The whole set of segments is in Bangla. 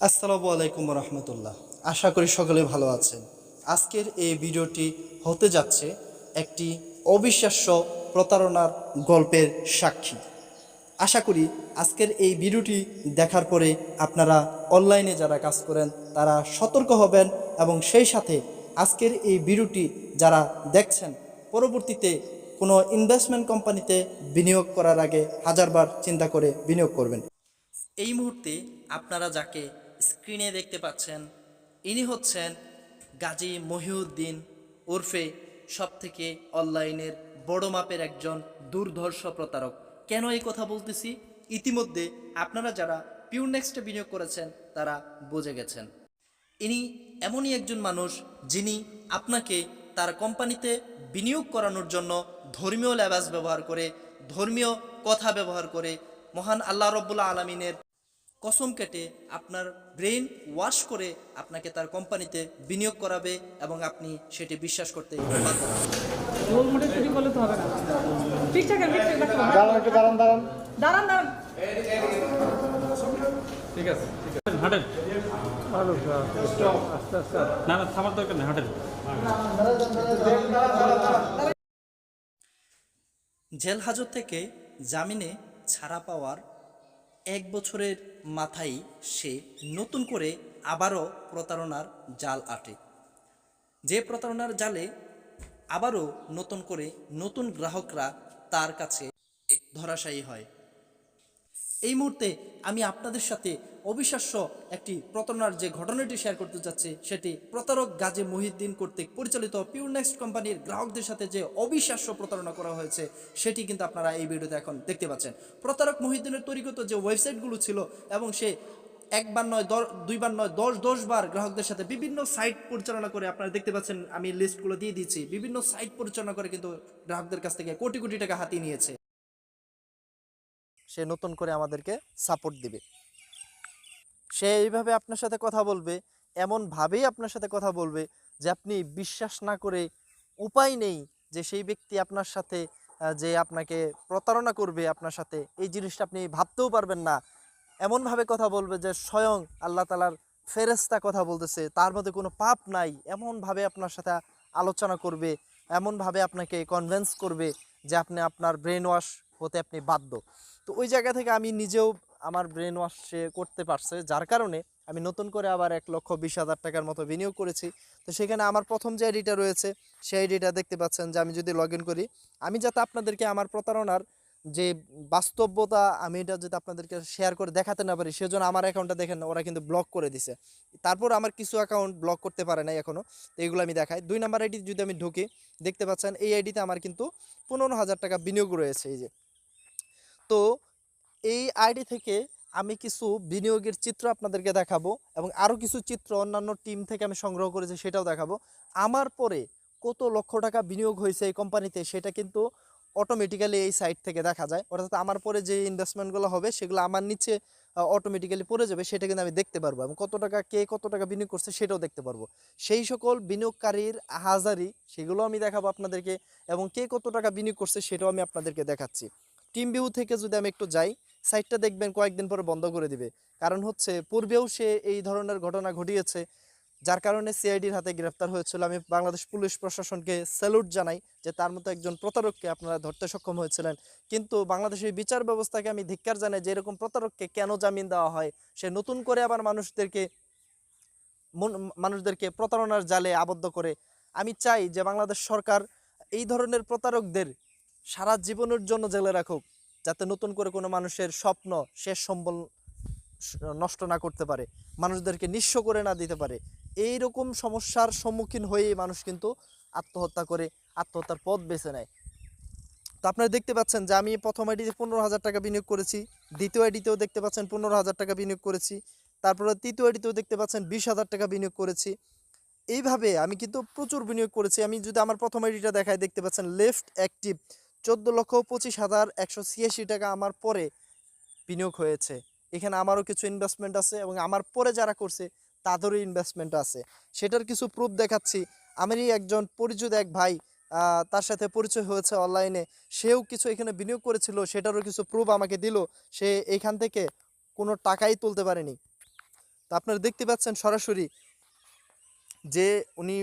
আসসালামু আলাইকুম রহমতুল্লাহ। আশা করি সকলে ভালো আছেন। আজকের এই ভিডিওটি হতে যাচ্ছে একটি অবিশ্বাস্য প্রতারণার গল্পের সাক্ষী। আশা করি আজকের এই ভিডিওটি দেখার পরে আপনারা অনলাইনে যারা কাজ করেন, তারা সতর্ক হবেন এবং সেই সাথে আজকের এই ভিডিওটি যারা দেখছেন, পরবর্তীতে কোনো ইনভেস্টমেন্ট কোম্পানিতে বিনিয়োগ করার আগে হাজারবার চিন্তা করে বিনিয়োগ করবেন। এই মুহূর্তে আপনারা যাকে স্ক্রিনে দেখতে পাচ্ছেন, ইনি হচ্ছেন গাজী মহিউদ্দিন ওরফে সব থেকে অনলাইনের বড় মাপের একজন দুর্ধর্ষ প্রতারক। কেন এই কথা বলতেছি? ইতিমধ্যে আপনারা যারা পিউর নেক্সটে বিনিয়োগ করেছেন, তারা বুঝে গেছেন। ইনি এমনই একজন মানুষ যিনি আপনাকে তার কোম্পানিতে বিনিয়োগ করানোর জন্য ধর্মীয় লেবাস ব্যবহার করে, ধর্মীয় কথা ব্যবহার করে, মহান আল্লাহ রব্বুল্লা আলমিনের কসম কেটে আপনার ব্রেন ওয়াশ করে আপনাকে তার কোম্পানিতে বিনিয়োগ করাবে এবং আপনি সেটি বিশ্বাস করতে বাধ্য হবেন। গোল মোটে চুরি করলে তো হবে না। ঠিকঠাক আছে ঠিকঠাক রাখো দাঁড়ান একটু দাঁড়ান দাঁড়ান। দাঁড়ান দাঁড়ান। ঠিক আছে হাঁটেন। আস্তে আস্তে। না না থামার দরকার নেই হাঁটেন। জেল হাজত থেকে জামিনে ছাড়া পাওয়ার এক বছরের মাথায় সে নতুন করে আবারও প্রতারণার জাল আটে। যে প্রতারণার জালে আবারও নতুন করে নতুন গ্রাহকরা তার কাছে ধরাশায়ী হয়। এই মুহূর্তে আমি আপনাদের সাথে অবিশ্বাস্য একটি প্রতারণার যে ঘটনাটি শেয়ার করতে যাচ্ছি, সেটি প্রতারক গাজী মহিউদ্দিন কর্তৃক পরিচালিত পিউর নেক্সট কোম্পানির গ্রাহকদের সাথে যে অবিশ্বাস্য প্রতারণা করা হয়েছে, সেটি কিন্তু আপনারা এই ভিডিওতে এখন দেখতে পাচ্ছেন। প্রতারক মহিউদ্দিনের তৈরিগত যে ওয়েবসাইটগুলো ছিল এবং সে একবার নয় দুইবার নয়, দশ দশ বার গ্রাহকদের সাথে বিভিন্ন সাইট পরিচালনা করে আপনারা দেখতে পাচ্ছেন, আমি লিস্টগুলো দিয়ে দিচ্ছি। বিভিন্ন সাইট পরিচালনা করে কিন্তু গ্রাহকদের কাছ থেকে কোটি কোটি টাকা হাতিয়ে নিয়েছে। সে নতুন করে আমাদেরকে সাপোর্ট দিবে। সে এইভাবে আপনার সাথে কথা বলবে, এমনভাবেই আপনার সাথে কথা বলবে যে আপনি বিশ্বাস না করে উপায় নেই যে সেই ব্যক্তি আপনার সাথে যে আপনাকে প্রতারণা করবে আপনার সাথে। এই জিনিসটা আপনি ভাবতেও পারবেন না। এমনভাবে কথা বলবে যে স্বয়ং আল্লাহ তালার ফেরেস্তা কথা বলতেছে, তার মধ্যে কোনো পাপ নাই। এমনভাবে আপনার সাথে আলোচনা করবে, এমনভাবে আপনাকে কনভেন্স করবে যে আপনি আপনার ব্রেন ওয়াশ হতে আপনি বাধ্য। তো ওই জায়গা থেকে আমি নিজেও আমার ব্রেন ওয়াশ করতে পারছে, যার কারণে আমি নতুন করে আবার এক লক্ষ বিশ হাজার টাকার মতো বিনিয়োগ করেছি। তো সেখানে আমার প্রথম যে আইডিটা রয়েছে, সেই আইডিটা দেখতে পাচ্ছেন যে আমি যদি লগ করি, আমি যাতে আপনাদেরকে আমার প্রতারণার যে বাস্তবতা, আমি এটা যদি আপনাদেরকে শেয়ার করে দেখাতে না পারি, সেজন্য আমার অ্যাকাউন্টটা দেখেন, ওরা কিন্তু ব্লক করে দিছে। তারপর আমার কিছু অ্যাকাউন্ট ব্লক করতে পারে নাই এখনও তো এগুলো আমি দেখাই। দুই নাম্বার আইডি যদি আমি ঢুকি, দেখতে পাচ্ছেন এই আইডিতে আমার কিন্তু পনেরো হাজার টাকা বিনিয়োগ রয়েছে, এই যে। তো এই আইডি থেকে আমি কিছু বিনিয়োগের চিত্র আপনাদেরকে দেখাবো এবং আরও কিছু চিত্র অন্যান্য টিম থেকে আমি সংগ্রহ করেছি সেটাও দেখাবো। আমার পরে কত লক্ষ টাকা বিনিয়োগ হয়েছে এই কোম্পানিতে সেটা কিন্তু অটোমেটিক্যালি এই সাইট থেকে দেখা যায়। অর্থাৎ আমার পরে যে ইনভেস্টমেন্টগুলো হবে সেগুলো আমার নিচে অটোমেটিক্যালি পড়ে যাবে সেটা কিন্তু আমি দেখতে পারব এবং কত টাকা কে কত টাকা বিনিয়োগ করছে সেটাও দেখতে পারব। সেই সকল বিনিয়োগকারীর হাজারি সেগুলো আমি দেখাবো আপনাদেরকে এবং কে কত টাকা বিনিয়োগ করছে সেটাও আমি আপনাদেরকে দেখাচ্ছি। টিম ভিউ থেকে যদি আমি একটু যাই সাইটটা দেখবেন কয়েকদিন পরে বন্ধ করে দিবে। কারণ হচ্ছে, পূর্বেও সে এই ধরনের ঘটনা ঘটিয়েছে, যার কারণে সিআইডির হাতে গ্রেফতার হয়েছিল। আমি বাংলাদেশ পুলিশ প্রশাসনকে স্যালুট জানাই যে তার মতো একজন প্রতারককে আপনারা ধরতে সক্ষম হয়েছিলেন। কিন্তু বাংলাদেশের বিচার ব্যবস্থাকে আমি ধিক্কার জানাই যে এরকম প্রতারককে কেন জামিন দেওয়া হয়? সে নতুন করে আবার মানুষদেরকে মানুষদেরকে প্রতারণার জালে আবদ্ধ করে। আমি চাই যে বাংলাদেশ সরকার এই ধরনের প্রতারকদের সারা জীবনের জন্য জেলে রাখুক, যাতে নতুন করে কোনো মানুষের স্বপ্ন, শেষ সম্বল নষ্ট না করতে পারে, মানুষদেরকে নিঃস্ব করে না দিতে পারে। এই রকম সমস্যার সম্মুখীন হয়েই মানুষ কিন্তু আত্মহত্যা করে, আত্মহত্যার পথ বেছে নেয়। তো আপনারা দেখতে পাচ্ছেন যে আমি প্রথম আইডিতে পনেরো হাজার টাকা বিনিয়োগ করেছি, দ্বিতীয় আইডিতেও দেখতে পাচ্ছেন পনেরো হাজার টাকা বিনিয়োগ করেছি, তারপরে তৃতীয় আইডিতেও দেখতে পাচ্ছেন বিশ হাজার টাকা বিনিয়োগ করেছি। এইভাবে আমি কিন্তু প্রচুর বিনিয়োগ করেছি। আমি যদি আমার প্রথম আইডিটা দেখাই, দেখতে পাচ্ছেন লেফট অ্যাক্টিভ। চোদ্দ লক্ষ পঁচিশ হাজার একশো ছিয়াশি টাকা আমার পরে বিনিয়োগ হয়েছে। এখানে আমারও কিছু ইনভেস্টমেন্ট আছে এবং আমার পরে যারা করছে, তাদেরও ইনভেস্টমেন্ট আছে। সেটার কিছু প্রুফ দেখাচ্ছি। আমারই একজন পরিচিত এক ভাই তার সাথে পরিচয় হয়েছে অনলাইনে সেও কিছু এখানে বিনিয়োগ করেছিল, সেটারও কিছু প্রুফ আমাকে দিল। সে এখান থেকে কোনো টাকাই তুলতে পারেনি। তো আপনারা দেখতে পাচ্ছেন সরাসরি যে উনি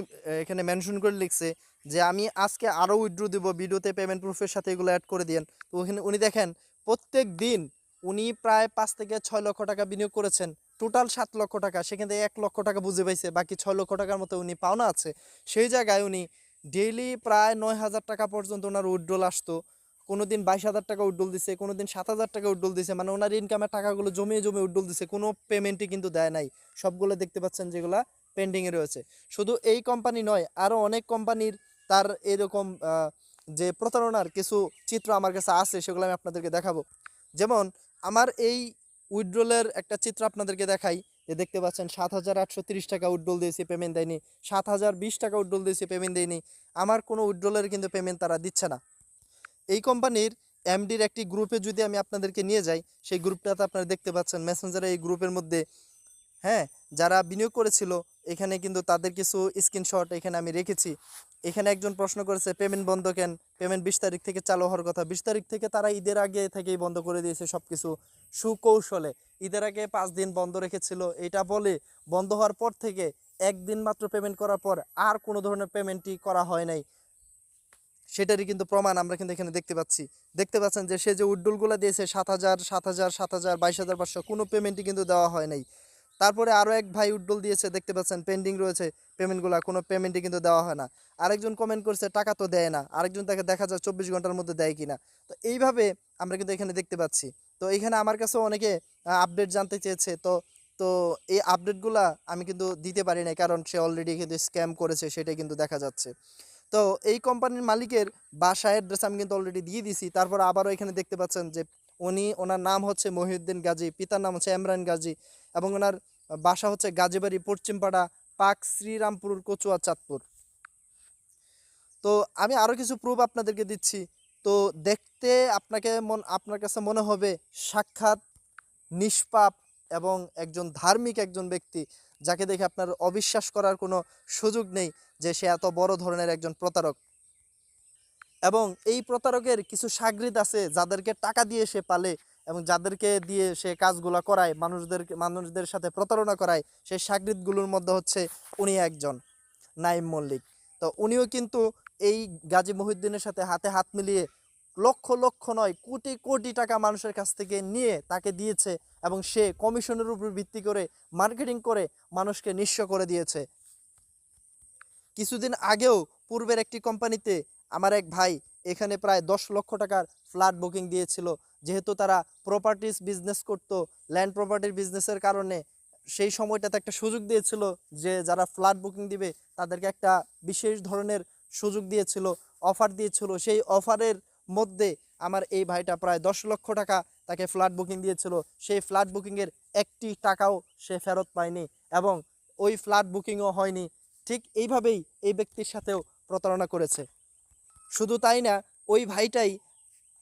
এখানে মেনশন করে লিখছে যে, আমি আজকে আরও উইথড্র দেবো ভিডিওতে পেমেন্ট প্রুফের সাথে এগুলো অ্যাড করে দিয়েন। তো ওখানে উনি দেখেন, প্রত্যেক দিন উনি প্রায় পাঁচ থেকে ছয় লক্ষ টাকা বিনিয়োগ করেছেন। টোটাল সাত লক্ষ টাকা, সেখান থেকে এক লক্ষ টাকা বুঝে পাইছে, বাকি ছয় লক্ষ টাকার মতো উনি পাওনা আছে। সেই জায়গায় উনি ডেইলি প্রায় নয় হাজার টাকা পর্যন্ত ওনার উইথড্রল আসতো। কোনো দিন বাইশ হাজার টাকা উইথড্রল দিছে কোনো দিন সাত হাজার টাকা উইথড্রল দিছে মানে ওনার ইনকামের টাকাগুলো জমিয়ে জমিয়ে উইথড্রল দিছে, কোনো পেমেন্টই কিন্তু দেয় নাই। সবগুলো দেখতে পাচ্ছেন যেগুলা পেন্ডিংয়ে রয়েছে। শুধু এই কোম্পানি নয় আরও অনেক কোম্পানির তার এরকম যে প্রতারণার কিছু চিত্র আমার কাছে আছে, সেগুলো আমি আপনাদেরকে দেখাবো। যেমন, আমার এই উইথড্রলের একটা চিত্র আপনাদেরকে দেখাই। যে দেখতে পাচ্ছেন, সাত হাজার আটশো তিরিশ টাকা উইথড্রল দিয়েছি পেমেন্ট দেয়নি। সাত হাজার বিশ টাকা উইথড্রল দিয়েছি পেমেন্ট দেয়নি। আমার কোনো উইথড্রলের কিন্তু পেমেন্ট তারা দিচ্ছে না। এই কোম্পানির এমডির একটি গ্রুপে যদি আমি আপনাদেরকে নিয়ে যাই, সেই গ্রুপটাতে আপনারা দেখতে পাচ্ছেন মেসেঞ্জারে এই গ্রুপের মধ্যে হ্যাঁ যারা বিনিয়োগ করেছিল এখানে কিন্তু তাদের কিছু স্ক্রিনশট এখানে আমি রেখেছি। এখানে একজন প্রশ্ন করেছে পেমেন্ট বন্ধ কেন? পেমেন্ট বিশ তারিখ থেকে চালু হওয়ার কথা। বিশ তারিখ থেকে তারা ঈদের আগে থেকেই বন্ধ করে দিয়েছে সব কিছু সুকৌশলে ঈদের আগে পাঁচ দিন বন্ধ রেখেছিল। এটা বলে বন্ধ হওয়ার পর থেকে একদিন মাত্র পেমেন্ট করার পর আর কোনো ধরনের পেমেন্টই করা হয় নাই। সেটারই কিন্তু প্রমাণ আমরা কিন্তু এখানে দেখতে পাচ্ছি। দেখতে পাচ্ছেন যে সে যে উড্ডুলগুলো দিয়েছে, সাত হাজার সাত হাজার সাত হাজার, বাইশ হাজার, পাঁচশো কোনো পেমেন্টই কিন্তু দেওয়া হয় নাই। তারপরে আরও এক ভাই উড্ডুল দিয়েছে, দেখতে পাচ্ছেন পেন্ডিং রয়েছে পেমেন্টগুলো কোনো পেমেন্টই কিন্তু দেওয়া হয় না। আরেকজন কমেন্ট করছে, টাকা তো দেয় না। আরেকজন তাকে দেখা যায় চব্বিশ ঘণ্টার মধ্যে দেয় কিনা। তো এইভাবে আমরা কিন্তু এখানে দেখতে পাচ্ছি। তো এখানে আমার কাছেও অনেকে আপডেট জানতে চেয়েছে। তো তো এই আপডেটগুলা আমি কিন্তু দিতে পারি না কারণ সে অলরেডি কিন্তু স্ক্যাম করেছে, সেটাই কিন্তু দেখা যাচ্ছে। তো এই কোম্পানির মালিকের বাসা অ্যাড্রেস আমি কিন্তু অলরেডি দিয়ে দিছি। তারপর আবারও এখানে দেখতে পাচ্ছেন যে উনি, ওনার নাম হচ্ছে মহিউদ্দিন গাজী, পিতার নাম হচ্ছে এমরান গাজী। এবং ওনার বাসা হচ্ছে গাজীবাড়ি, পশ্চিমপাড়া পাক শ্রীরামপুর, কচুয়া, চাঁদপুর। তো আমি আরও কিছু প্রুফ আপনাদেরকে দিচ্ছি। তো দেখতে আপনাকে মন, আপনার কাছে মনে হবে সাক্ষাৎ, নিষ্পাপ এবং একজন ধার্মিক একজন ব্যক্তি, যাকে দেখে আপনার অবিশ্বাস করার কোনো সুযোগ নেই যে সে এত বড় ধরনের একজন প্রতারক। এবং এই প্রতারকের কিছু সাগরিদ আছে যাদেরকে টাকা দিয়ে সে পালে। এবং যাদেরকে দিয়ে সে কাজগুলো করায় মানুষদের মানুষদের সাথে প্রতারণা করায়, সেই সাগরিদগুলোর মধ্যে হচ্ছে উনি একজন, নাইম মল্লিক। তো উনিও কিন্তু এই গাজী মহিউদ্দিনের সাথে হাতে হাত মিলিয়ে লক্ষ লক্ষ নয়, কোটি কোটি টাকা মানুষের কাছ থেকে নিয়ে তাকে দিয়েছে এবং সে কমিশনের উপর ভিত্তি করে মার্কেটিং করে মানুষকে নিঃস্ব করে দিয়েছে। কিছুদিন আগেও পূর্বের একটি কোম্পানিতে আমার এক ভাই এখানে প্রায় দশ লক্ষ টাকার ফ্ল্যাট বুকিং দিয়েছিল। যেহেতু তারা প্রপার্টিস বিজনেস করত ল্যান্ড প্রপার্টির বিজনেসের কারণে সেই সময়টাতে একটা সুযোগ দিয়েছিল যে যারা ফ্ল্যাট বুকিং দিবে, তাদেরকে একটা বিশেষ ধরনের সুযোগ দিয়েছিল অফার দিয়েছিল। সেই অফারের মধ্যে আমার এই ভাইটা প্রায় দশ লক্ষ টাকা তাকে ফ্ল্যাট বুকিং দিয়েছিল। সেই ফ্ল্যাট বুকিংয়ের একটি টাকাও সে ফেরত পায়নি এবং ওই ফ্ল্যাট বুকিংও হয়নি। ঠিক এইভাবেই এই ব্যক্তির সাথেও প্রতারণা করেছে। শুধু তাই না, ওই ভাইটাই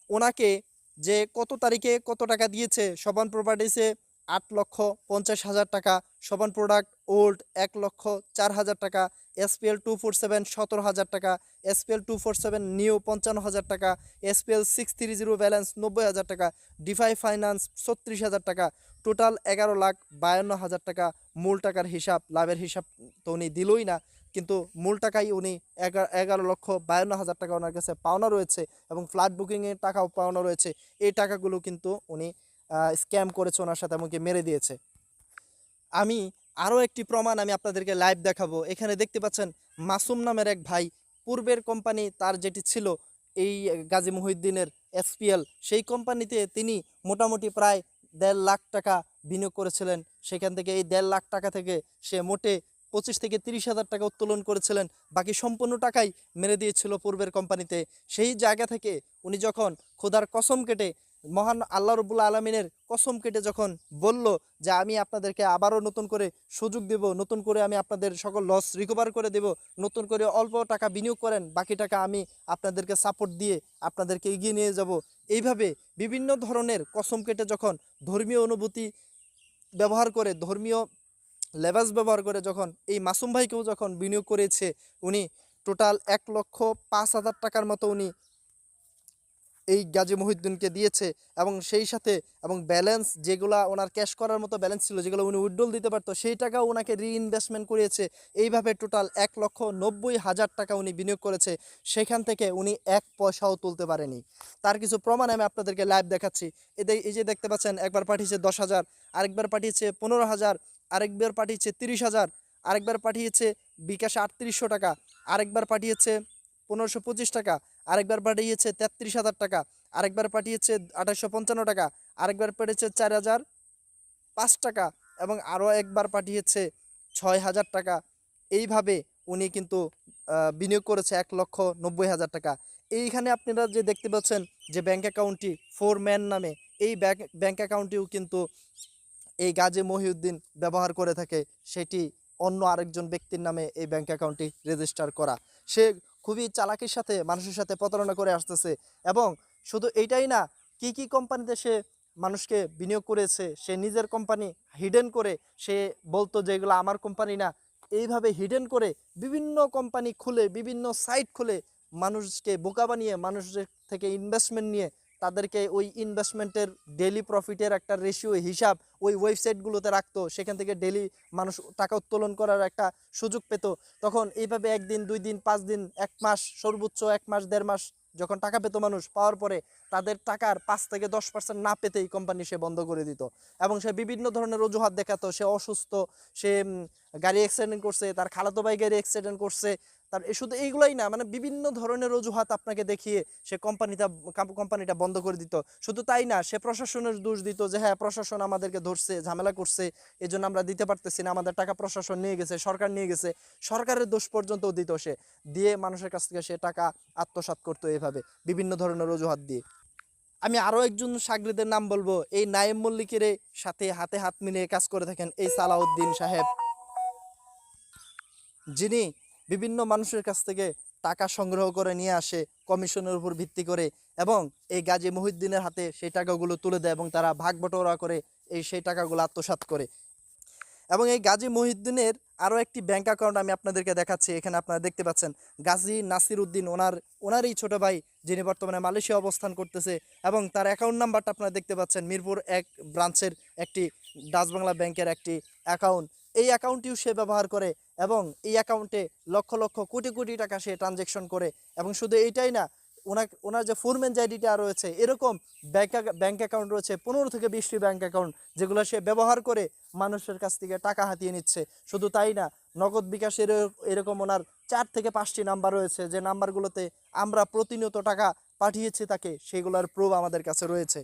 ওনাকে যে কত তারিখে কত টাকা দিয়েছে, সবান প্রপার্টিসে আট লক্ষ পঞ্চাশ হাজার টাকা, সবান প্রোডাক্ট ওল্ড এক লক্ষ চার হাজার টাকা, এসপিএল টু ফোর সেভেন সতেরো হাজার টাকা, SPL two four seven new পঞ্চান্ন হাজার টাকা, SPL six three zero balance নব্বই হাজার টাকা, ডিফাই ফাইন্যান্স ছত্রিশ হাজার টাকা, টোটাল এগারো লাখ বায়ান্ন হাজার টাকা, মূল টাকার হিসাব, লাভের হিসাব তো উনি দিলই না। কিন্তু মূল টাকাই উনি এগারো লক্ষ বায়ান্ন হাজার টাকা ওনার কাছে পাওনা রয়েছে এবং ফ্ল্যাট বুকিংয়ের টাকাও পাওনা রয়েছে। এই টাকাগুলো কিন্তু উনি স্ক্যাম করেছে ওনার সাথে এমনকি মেরে দিয়েছে। আমি আরও একটি প্রমাণ আমি আপনাদেরকে লাইভ দেখাবো। এখানে দেখতে পাচ্ছেন মাসুম নামের এক ভাই, পূর্বের কোম্পানি তার যেটি ছিল এই গাজী মহিউদ্দিনের এসপিএল সেই কোম্পানিতে তিনি মোটামুটি প্রায় দেড় লাখ টাকা বিনিয়োগ করেছিলেন। সেখান থেকে এই দেড় লাখ টাকা থেকে সে মোটে পঁচিশ থেকে তিরিশ হাজার টাকা উত্তোলন করেছিলেন। বাকি সম্পূর্ণ টাকাই মেরে দিয়েছিল পূর্বের কোম্পানিতে। সেই জায়গা থেকে উনি যখন খোদার কসম কেটে, মহান আল্লাহ রবুল্লা আলমিনের কসম কেটে যখন বলল যে আমি আপনাদেরকে আবারও নতুন করে সুযোগ দেব, নতুন করে আমি আপনাদের সকল লস রিকভার করে দেব, নতুন করে অল্প টাকা বিনিয়োগ করেন, বাকি টাকা আমি আপনাদেরকে সাপোর্ট দিয়ে আপনাদেরকে এগিয়ে নিয়ে যাব। এইভাবে বিভিন্ন ধরনের কসম কেটে যখন ধর্মীয় অনুভূতি ব্যবহার করে, ধর্মীয় লেবাস ব্যবহার করে যখন, এই মাসুম ভাইকেও যখন বিনিয়োগ করেছে, উনি টোটাল এক লক্ষ পাঁচ হাজার টাকার মতো উনি এই গাজী মহিউদ্দিনকে দিয়েছে এবং সেই সাথে, এবং ব্যালেন্স যেগুলা ওনার ক্যাশ করার মতো ব্যালেন্স ছিল, যেগুলো উনি উইড্রল দিতে পারতো, সেই টাকাও ওনাকে রিইনভেস্টমেন্ট করিয়েছে এইভাবে টোটাল এক লক্ষ নব্বই হাজার টাকা উনি বিনিয়োগ করেছে, সেখান থেকে উনি এক পয়সাও তুলতে পারেনি। তার কিছু প্রমাণ আমি আপনাদেরকে লাইভ দেখাচ্ছি। এদের, এই যে দেখতে পাচ্ছেন, একবার পাঠিয়েছে দশ হাজার, আরেকবার পাঠিয়েছে পনেরো হাজার আরেকবার পাঠিয়েছে তিরিশ হাজার আরেকবার পাঠিয়েছে বিকাশে আটত্রিশশো টাকা আরেকবার পাঠিয়েছে পনেরোশো পঁচিশ টাকা আরেকবার পাঠিয়েছে তেত্রিশ হাজার টাকা আরেকবার পাঠিয়েছে আঠাশশো পঞ্চান্ন টাকা আরেকবার পাঠিয়েছে চার হাজার পাঁচ টাকা এবং আরও একবার পাঠিয়েছে ছয় হাজার টাকা। এইভাবে উনি কিন্তু বিনিয়োগ করেছে এক লক্ষ নব্বই হাজার টাকা। এইখানে আপনারা যে দেখতে পাচ্ছেন যে ব্যাংক অ্যাকাউন্টটি ফোর ম্যান নামে, এই ব্যাংক ব্যাংক অ্যাকাউন্টটিও কিন্তু এই গাজী মহিউদ্দিন ব্যবহার করে থাকে, সেটি অন্য আরেকজন ব্যক্তির নামে এই ব্যাংক অ্যাকাউন্টটি রেজিস্টার করা। সে খুবই চালাকির সাথে, মানুষের সাথে প্রতারণা করে আসতেছে এবং শুধু এইটাই না, কি কি কোম্পানিতে সে মানুষকে বিনিয়োগ করেছে, সে নিজের কোম্পানি হিডেন করে, সে বলতো যে এগুলো আমার কোম্পানি না, এইভাবে হিডেন করে বিভিন্ন কোম্পানি খুলে, বিভিন্ন সাইট খুলে মানুষকে বোকা বানিয়ে, মানুষের থেকে ইনভেস্টমেন্ট নিয়ে তাদেরকে ওই ইনভেস্টমেন্টের ডেলি প্রফিটের একটা রেশিও হিসাব ওই ওয়েবসাইটগুলোতে রাখতো। সেখান থেকে ডেলি মানুষ টাকা উত্তোলন করার একটা সুযোগ পেত। তখন এইভাবে একদিন, দুই দিন, পাঁচ দিন, এক মাস, সর্বোচ্চ এক মাস, দেড় মাস যখন টাকা পেত মানুষ, পাওয়ার পরে তাদের টাকার পাঁচ থেকে দশ পার্সেন্ট না পেতেই কোম্পানি সে বন্ধ করে দিত। এবং সে বিভিন্ন ধরনের অজুহাত দেখাতো। সে অসুস্থ, সে গাড়ি অ্যাক্সিডেন্ট করছে, তার খালাতো ভাই গাড়ি অ্যাক্সিডেন্ট করছে তার শুধু এইগুলাই না মানে বিভিন্ন ধরনের অজুহাত আপনাকে দেখিয়ে সে কোম্পানিটা কোম্পানিটা বন্ধ করে দিত। শুধু তাই না, সে প্রশাসনের দোষ দিত যে হ্যাঁ প্রশাসন আমাদেরকে ধরছে, ঝামেলা করছে এই জন্য আমরা দিতে পারতেছি না, আমাদের টাকা প্রশাসন নিয়ে গেছে, সরকার নিয়ে গেছে। সরকারের দোষ পর্যন্ত দিত সে। দিয়ে মানুষের কাছ থেকে সে টাকা আত্মসাৎ করতো এভাবে, বিভিন্ন ধরনের অজুহাত দিয়ে। আমি আরও একজন সাগরিদের নাম বলব, এই নায়েম মল্লিকের সাথে হাতে হাত মিলিয়ে কাজ করে থাকেন এই সালাউদ্দিন সাহেব। যিনি বিভিন্ন মানুষের কাছ থেকে টাকা সংগ্রহ করে নিয়ে আসে, কমিশনের উপর ভিত্তি করে এবং এই গাজী মহিউদ্দিনের হাতে সেই টাকাগুলো তুলে দেয় এবং তারা ভাগ বটোয়ারা করে এই সেই টাকাগুলো আত্মসাৎ করে। এবং এই গাজী মহিউদ্দিনের আরও একটি ব্যাংক অ্যাকাউন্ট আমি আপনাদেরকে দেখাচ্ছি, এখানে আপনারা দেখতে পাচ্ছেন। গাজী নাসির উদ্দিন ওনার, ওনারই ছোট ভাই যিনি বর্তমানে মালয়েশিয়া অবস্থান করতেছে এবং তার অ্যাকাউন্ট নাম্বারটা আপনারা দেখতে পাচ্ছেন, মিরপুর এক ব্রাঞ্চের একটি, ডাচ বাংলা ব্যাংকের একটি অ্যাকাউন্ট এই অ্যাকাউন্টটিও সে ব্যবহার করে এবং এই অ্যাকাউন্টে লক্ষ লক্ষ কোটি কোটি টাকা সে ট্রানজেকশন করে এবং শুধু এইটাই না ওনার ওনার যে ফোরম্যান যে আইডিটা রয়েছে, এরকম ব্যাঙ্ক ব্যাঙ্ক অ্যাকাউন্ট রয়েছে, পনেরো থেকে বিশটি ব্যাঙ্ক অ্যাকাউন্ট যেগুলো সে ব্যবহার করে মানুষের কাছ থেকে টাকা হাতিয়ে নিচ্ছে। শুধু তাই না, নগদ বিকাশের এরকম ওনার চার থেকে পাঁচটি নাম্বার রয়েছে, যে নাম্বারগুলোতে আমরা প্রতিনিয়ত টাকা পাঠিয়েছি তাকে, সেগুলোর প্রুফ আমাদের কাছে রয়েছে।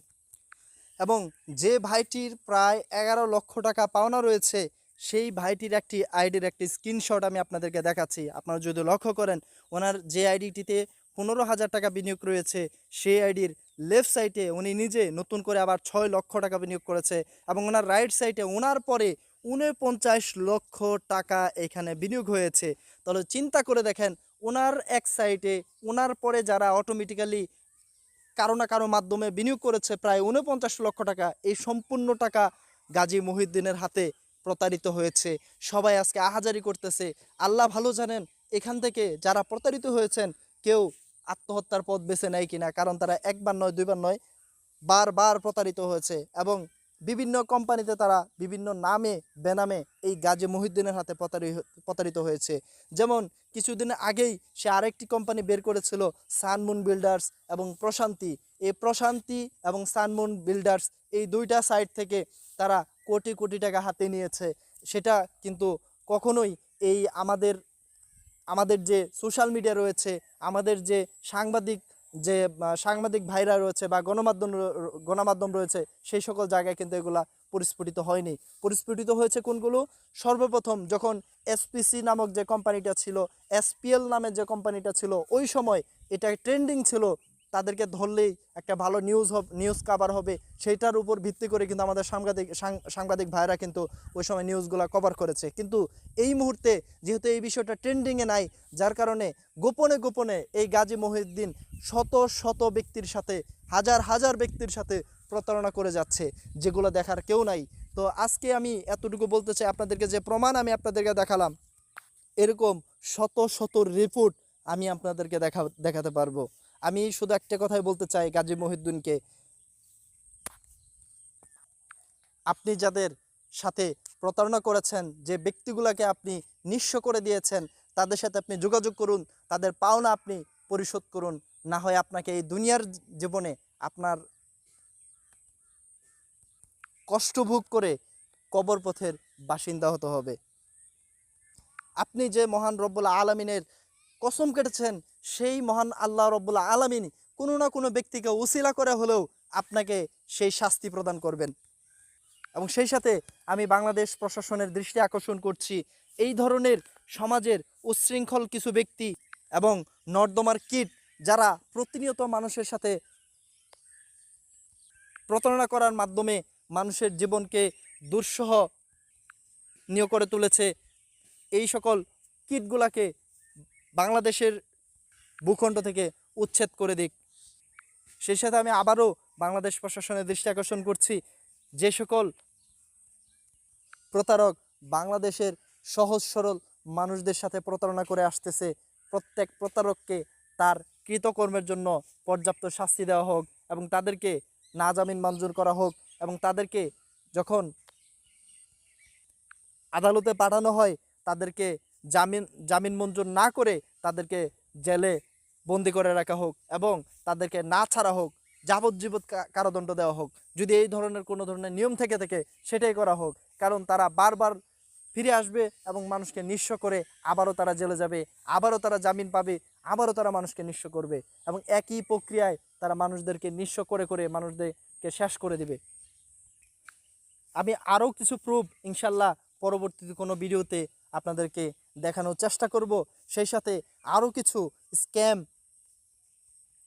এবং যে ভাইটির প্রায় এগারো লক্ষ টাকা পাওনা রয়েছে সেই ভাইটির একটি আইডির একটি স্ক্রিনশট আমি আপনাদেরকে দেখাচ্ছি। আপনারা যদি লক্ষ্য করেন, ওনার যে আইডিটিতে পনেরো হাজার টাকা বিনিয়োগ রয়েছে, সেই আইডির লেফট সাইডে উনি নিজে নতুন করে আবার ছয় লক্ষ টাকা বিনিয়োগ করেছে এবং ওনার রাইট সাইডে ওনার পরে উনপঞ্চাশ লক্ষ টাকা এখানে বিনিয়োগ হয়েছে। তাহলে চিন্তা করে দেখেন, ওনার এক সাইডে ওনার পরে যারা অটোমেটিক্যালি কারও না কারও মাধ্যমে বিনিয়োগ করেছে, প্রায় উনপঞ্চাশ লক্ষ টাকা, এই সম্পূর্ণ টাকা গাজী মহিউদ্দিনের হাতে প্রতারিত হয়েছে। সবাই আজকে আহাজারি করতেছে। আল্লাহ ভালো জানেন, এখান থেকে যারা প্রতারিত হয়েছেন, কেউ আত্মহত্যার পথ বেছে নেয় কিনা, কারণ তারা একবার নয়, দুইবার নয়, বারবার প্রতারিত হয়েছে এবং বিভিন্ন কোম্পানিতে তারা বিভিন্ন নামে, বেনামে এই গাজী মহিউদ্দিনের হাতে প্রতারি- প্রতারিত হয়েছে। যেমন কিছুদিন আগেই সে আরেকটি কোম্পানি বের করেছিল সানমুন বিল্ডার্স এবং প্রশান্তি। এই প্রশান্তি এবং সানমুন বিল্ডার্স এই দুইটা সাইট থেকে তারা কোটি কোটি টাকা হাতে নিয়েছে, সেটা কিন্তু কখনোই এই আমাদের আমাদের যে সোশ্যাল মিডিয়া রয়েছে, আমাদের যে সাংবাদিক যে সাংবাদিক ভাইরা রয়েছে বা গণমাধ্যম গণমাধ্যম রয়েছে, সেই সকল জায়গায় কিন্তু এগুলা পরিস্ফুটিত হয়নি। পরিস্ফুটিত হয়েছে কোনগুলো? সর্বপ্রথম যখন এসপিসি নামক যে কোম্পানিটা ছিল এসপিএল নামের যে কোম্পানিটা ছিল, ওই সময় এটা ট্রেন্ডিং ছিল তাদেরকে ধরলেই একটা ভালো নিউজ হবে নিউজ কাভার হবে, সেইটার উপর ভিত্তি করে কিন্তু আমাদের সাংবাদিক সাংবাদিক ভাইরা কিন্তু ওই সময় নিউজগুলো কভার করেছে। কিন্তু এই মুহূর্তে যেহেতু এই বিষয়টা ট্রেন্ডিংয়ে নাই, যার কারণে গোপনে গোপনে এই গাজী মহিউদ্দিন শত শত ব্যক্তির সাথে, হাজার হাজার ব্যক্তির সাথে প্রতারণা করে যাচ্ছে, যেগুলো দেখার কেউ নাই। তো আজকে আমি এতটুকু বলতে চাই, আপনাদেরকে যে প্রমাণ আমি আপনাদেরকে দেখালাম, এরকম শত শত রিপোর্ট আমি আপনাদেরকে দেখা, দেখাতে পারব। আমি শুধু একটা কথাই বলতে চাই গাজী মহিউদ্দিনকে। আপনি যাদের সাথে প্রতারণা করেছেন, যে ব্যক্তিগুলোকে আপনি নিঃস্ব করে দিয়েছেন, তাদের সাথে আপনি যোগাযোগ করুন, তাদের পাওনা আপনি পরিশোধ করুন, না হয় আপনাকে এই দুনিয়ার জীবনে আপনার কষ্ট ভোগ করে কবর পথের বাসিন্দা হতে হবে। আপনি যে মহান রব্বুল আলমিনের কসম কেটেছেন সেই মহান আল্লাহ রব্বুল আলমিন কোনো না কোনো ব্যক্তিকে উসিলা করে হলেও আপনাকে সেই শাস্তি প্রদান করবেন। এবং সেই সাথে আমি বাংলাদেশ প্রশাসনের দৃষ্টি আকর্ষণ করছি, এই ধরনের সমাজের উচ্ছৃঙ্খল কিছু ব্যক্তি এবং নর্দমার কীট যারা প্রতিনিয়ত মানুষের সাথে প্রতারণা করার মাধ্যমে মানুষের জীবনকে দুঃসহ নিয় করে তুলেছে, এই সকল কীটগুলাকে বাংলাদেশের ভূখণ্ড থেকে উচ্ছেদ করে দিক। সেই সাথে আমি আবারও বাংলাদেশ প্রশাসনের দৃষ্টি আকর্ষণ করছি। যে সকল প্রতারক বাংলাদেশের সহজ সরল মানুষদের সাথে প্রতারণা করে আসতেছে, প্রত্যেক প্রতারককে তার কৃতকর্মের জন্য পর্যাপ্ত শাস্তি দেওয়া হোক এবং তাদেরকে না জামিন মঞ্জুর করা হোক এবং তাদেরকে যখন আদালতে পাঠানো হয়, তাদেরকে জামিন জামিন মঞ্জুর না করে তাদেরকে জেলে বন্দি করে রাখা হোক এবং তাদেরকে না ছাড়া হোক, যাবজ্জীবন কা- কারাদণ্ড দেওয়া হোক, যদি এই ধরনের কোনো ধরনের নিয়ম থেকে থেকে সেটাই করা হোক, কারণ তারা বারবার ফিরে আসবে এবং মানুষকে নিঃস্ব করে আবারও তারা জেলে যাবে, আবারও তারা জামিন পাবে, আবারও তারা মানুষকে নিঃস্ব করবে এবং একই প্রক্রিয়ায় তারা মানুষদেরকে নিঃস্ব করে করে মানুষদেরকে শেষ করে দিবে। আমি আরও কিছু প্রুফ ইনশাল্লাহ পরবর্তীতে কোনো ভিডিওতে আপনাদেরকে দেখানোর চেষ্টা করব। সেই সাথে আরও কিছু স্ক্যাম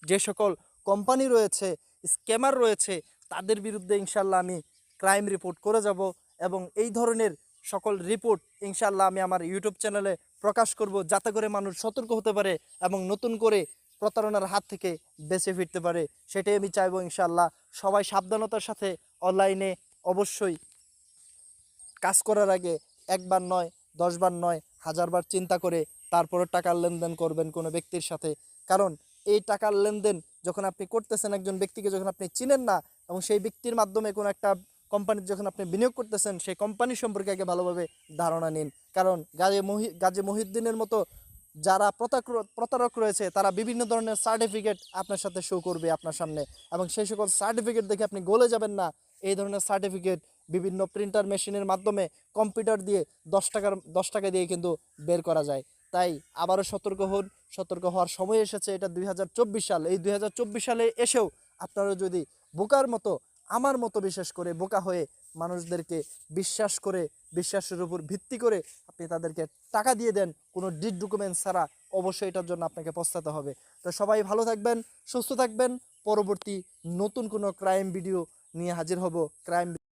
যে সকল কোম্পানি রয়েছে, স্ক্যামার রয়েছে, তাদের বিরুদ্ধে ইনশাল্লাহ আমি ক্রাইম রিপোর্ট করে যাব এবং এই ধরনের সকল রিপোর্ট ইনশাল্লাহ আমি আমার ইউটিউব চ্যানেলে প্রকাশ করব যাতে করে মানুষ সতর্ক হতে পারে এবং নতুন করে প্রতারণার হাত থেকে বেঁচে ফিরতে পারে। সেটাই আমি চাইব ইনশাল্লাহ। সবাই সাবধানতার সাথে অনলাইনে অবশ্যই কাজ করার আগে একবার নয়, দশবার নয়, হাজারবার চিন্তা করে তারপরে টাকার লেনদেন করবেন কোনো ব্যক্তির সাথে। কারণ এই টাকার লেনদেন যখন আপনি করতেছেন একজন ব্যক্তিকে যখন আপনি চিনেন না এবং সেই ব্যক্তির মাধ্যমে কোনো একটা কোম্পানির যখন আপনি বিনিয়োগ করতেছেন, সেই কোম্পানি সম্পর্কে আগে ভালোভাবে ধারণা নিন। কারণ গাজে মহি, গাজে মহিউদ্দিনের মতো যারা প্রতারক রয়েছে, তারা বিভিন্ন ধরনের সার্টিফিকেট আপনার সাথে শো করবে আপনার সামনে। এবং সেই সকল সার্টিফিকেট দেখে আপনি গলে যাবেন না। এই ধরনের সার্টিফিকেট বিভিন্ন প্রিন্টার মেশিনের মাধ্যমে কম্পিউটার দিয়ে দশ টাকার, দশ টাকা দিয়ে কিন্তু বের করা যায়। তাই আবারও সতর্ক হন। সতর্ক হওয়ার সময় এসেছে এটা দুই হাজার চব্বিশ সাল। এই দুই হাজার চব্বিশ সালে এসেও আপনারা যদি বোকার মতো, আমার মতো বিশেষ করে বোকা হয়ে মানুষদেরকে বিশ্বাস করে, বিশ্বাসের উপর ভিত্তি করে আপনি তাদেরকে টাকা দিয়ে দেন, কোনো ডিড ডকুমেন্ট ছাড়া অবশ্যই এটার জন্য আপনাকে পস্তাতে হবে। তো সবাই ভালো থাকবেন, সুস্থ থাকবেন। পরবর্তী নতুন কোনো ক্রাইম ভিডিও নিয়ে হাজির হব। ক্রাইম